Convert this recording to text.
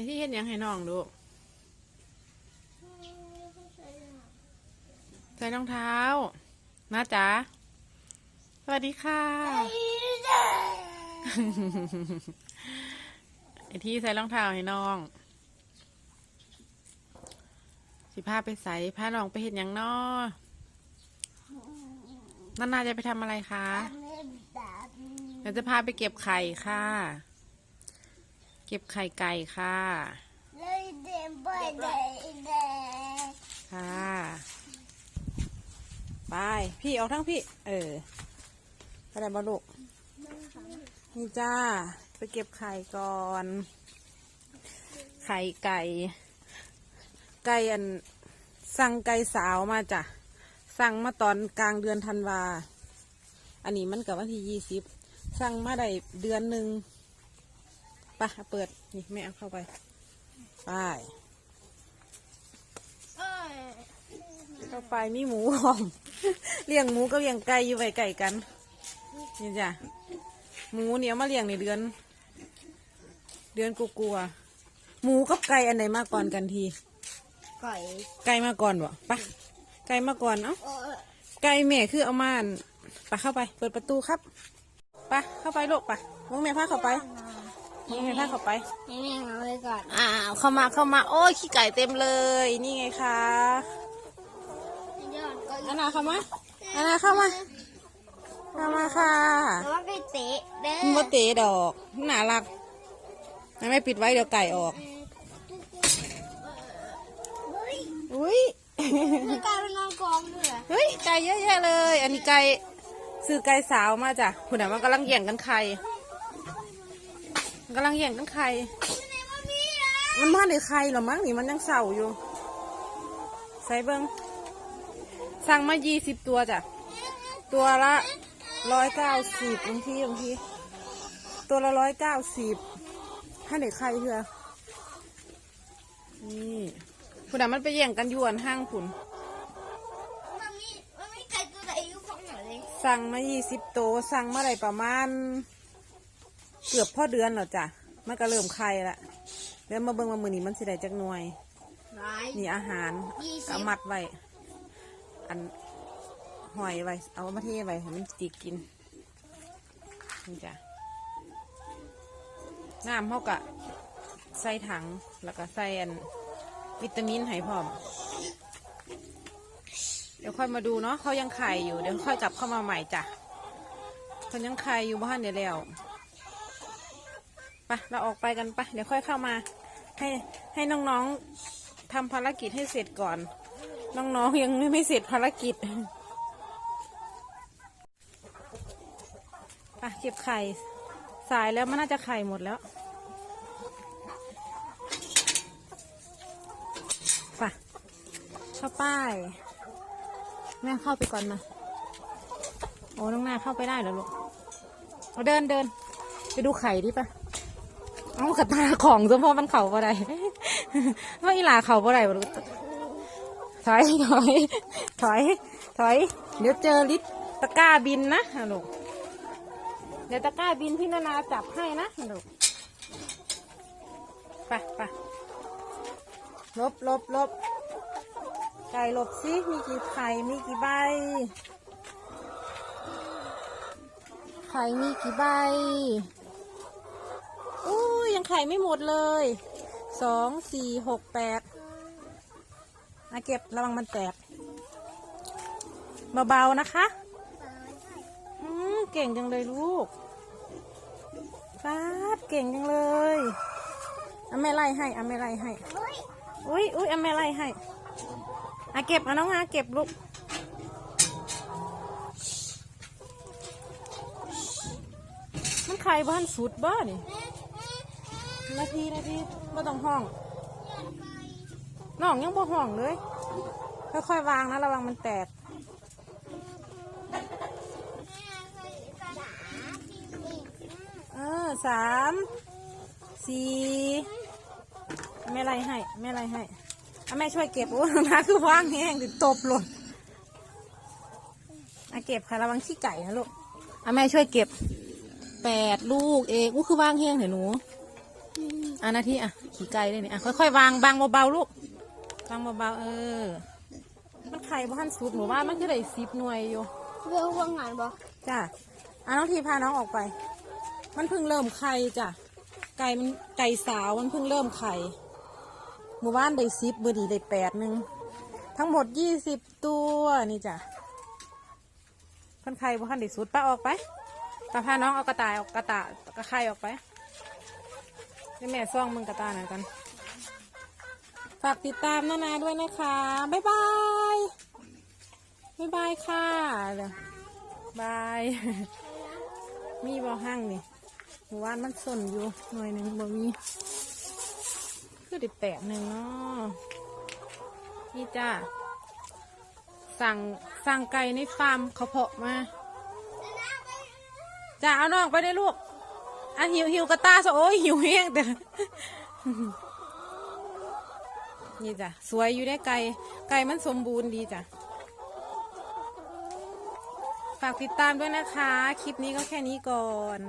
อ้ที่เห็นยังให้น้องดูใส่รองเท้านะจ๊ะสวัสดีค่ะ ไอ้ที่ใส่รองเท้าให้น้อง สิพาไปใส่พาน้องไปเห็นยังนอนานาจะไปทำอะไรคะเดี๋ยวจะพาไปเก็บไข่ค่ะ เก็บไข่ไก่ค่ะค่ะไปพี่เอาทั้งพี่ เออไปไหนบ้าลูกนี่จ้า ไปเก็บไข่ก่อน ไข่ไก่ ไก่อัน สั่งไก่สาวมาจ้ะ สั่งมาตอนกลางเดือนธันวา อันนี้มันกับวันที่ยี่สิบ สั่งมาได้เดือนหนึ่ง ปะเปิด นี่แม่เอาเข้าไป ไปเข้าไปมีหมูหอม เลี้ยงหมูก็เลี้ยงไก่อยู่ไว้ไก่กัน นี่จ้ะ หมูเนี่ยมาเลี้ยงในเดือน เดือนกูกลัวๆหมูกับไก่อันไหนมาก่อนกันทีก่อยไก่มาก่อนบ่ปะไก่มาก่อนเอ้า ไก่แม่คือเอามาอั่นไปเข้าไป เปิดประตูครับไปเข้าไปลูกไปมึงแม่พาเข้าไป มึงแม่พาเข้าไป ให้แม่เอาไว้ก่อนอ้าวเข้ามาเข้ามา โอ้ยขี้ไก่เต็มเลย นี่ไงคะยอดก็อันนาเข้ามาอันนาเข้ามาเข้ามาค่ะแล้วก็ไปเตะเด้อมาเตะดอกน่ารักไม่ไม่ปิดไว้เดี๋ยวไก่ออกเฮ้ยอุ้ยมีกลายเป็นนอนกองด้วยเหรอเฮ้ยไก่เยอะแยะเลย อันนี้ไก่ซื้อไก่สาวมาจ้ะคุณน่ะมันกำลังแย่งกันไข่มัน กำลังแย่งกันไข่ในมันมีนะมันมาในไข่หรอมั้งนี่มันยังเศร้าอยู่ ใส่เบิ้งสั่งมายี่สิบตัวจ้ะ ตัวละร้อยเก้าสิบบางทีบางที ตัวละร้อยเก้าสิบให้เด็กไข่เถอะนี่คุณน่ะมันไปแย่งกันอยวนห้างผุนมันมีมันมีไก่ตัวไหนอยู่ของไหนเลยสั่งมายี่สิบตัวสั่งมาได้ประมาณ เกือบพ่อเดือนแล้วจ้ะมันก็เริ่มไข่ละแล้วมาเบิ่งมามือนี้มันสิได้จักหน่วย ร้ายนี่อาหารยี่สิบก็มัดไว้อันหอยไว้ เอามาเทไว้ให้มันจิกกินนี่จ้ะน้ำเขากะใส่ถังแล้วก็ใส่อันวิตามินให้พร้อม เดี๋ยวค่อยมาดูเนาะเขายังไข่อยู่เดี๋ยวค่อยกลับเข้ามาใหม่จ้ะเขายังไข่อยู่บ้านเดี๋ยวแล้ว ไปเราออกไปกันปะเดี๋ยวค่อยเข้ามา ให้ให้น้องๆทำภารกิจให้เสร็จก่อน น้องๆยังไม่เสร็จภารกิจไปเก็บไข่สายแล้วมันน่าจะไข่หมดแล้วไปเข้าป้ายแม่เข้าไปก่อนมาโอ้น้องนาเข้าไปได้เหรอลูกเอาเดินเดินไปดูไข่ดิปะ เอากระตาของสมพอมันเข่าบ่ได้ว่าอีหลาเข่าบ่ได้บ่รู้ถอยถอยถอยถอย เดี๋ยวเจอลิตตะกร้าบินนะลูกเดี๋ยวตะกร้าบินพี่นานาจับให้นะลูกไปไปลบลบลบไก่ลบสิมีกี่ไข่มีกี่ใบ ไข่มีกี่ใบ ยยังไข่ไม่หมดเลยสองสี่หกแปดมาเก็บระวังมันแตกเบาๆนะคะอืมเก่งจังเลยลูกฟาดเก่งจังเลยเอาแม่ไล่ให้เอาแม่ไล่ให้อุ้ยอุ้ยเอาแม่ไล่ให้อาเก็บอาน้องอาเก็บลูกมันใครบ้านสุดบ้านี่ นาทีนาทีไม่ต้องห้อง น้องยังบ่ห้องเลย ค่อยๆวางนะระวังมันแตก เออสามสี่แม่ไรให้ แม่ไรให้อาแม่ช่วยเก็บโอ้นะคือว่างแห้งถึงตบหล่นเอาเก็บค่ะระวังขี้ไก่นะลูกเอาแม่ช่วยเก็บแปดลูกเองอู้คือว่างแห้งเหรอหนู อะนาทีอะขี่ไก่เลยนี่อะค่อยๆวางวางเบาๆลูกวางเบาๆเออ มันไข่บ้านสุดหมู่บ้านมันคือได้สิบหน่วยอยู่เรื่องว่างงานบ่จ้ะอะน้องทีพาน้องออกไป มันเพิ่งเริ่มไข่จ้ะไก่มันไก่สาวมันเพิ่งเริ่มไข่หมู่บ้านได้สิบเบอร์ดีได้แปดหนึ่งทั้งหมดยี่สิบตัวนี่จ้ะเพันไข่บ่ทันได้สุดป้าออกไปป้าพาน้องเอากระต่ายออกกระต่ายกระไข่ออกไป ให้แม่ซ่องมึงกระตาหน่อยกัน ฝากติดตามนานาด้วยนะคะ บ๊ายบาย บ๊ายบายค่ะเดี๋ยวบาย มีบ่ห้างนี่หมู่บ้านมันสนอยู่หน่อยหนึ่งบ่มีคือไดิแปดหนึ่งเนาะนี่จ้าสั่งสั่งไก่ในฟาร์มเขาเพาะมาจ้าเอาน้องไปได้ลูก อะหิวหิวกระตาซะโอ้ยหิวแห้งแต่นี่จ้ะสวยอยู่ได้ไก่ไก่มันสมบูรณ์ดีจ้ะฝากติดตามด้วยนะคะ คลิปนี้ก็แค่นี้ก่อน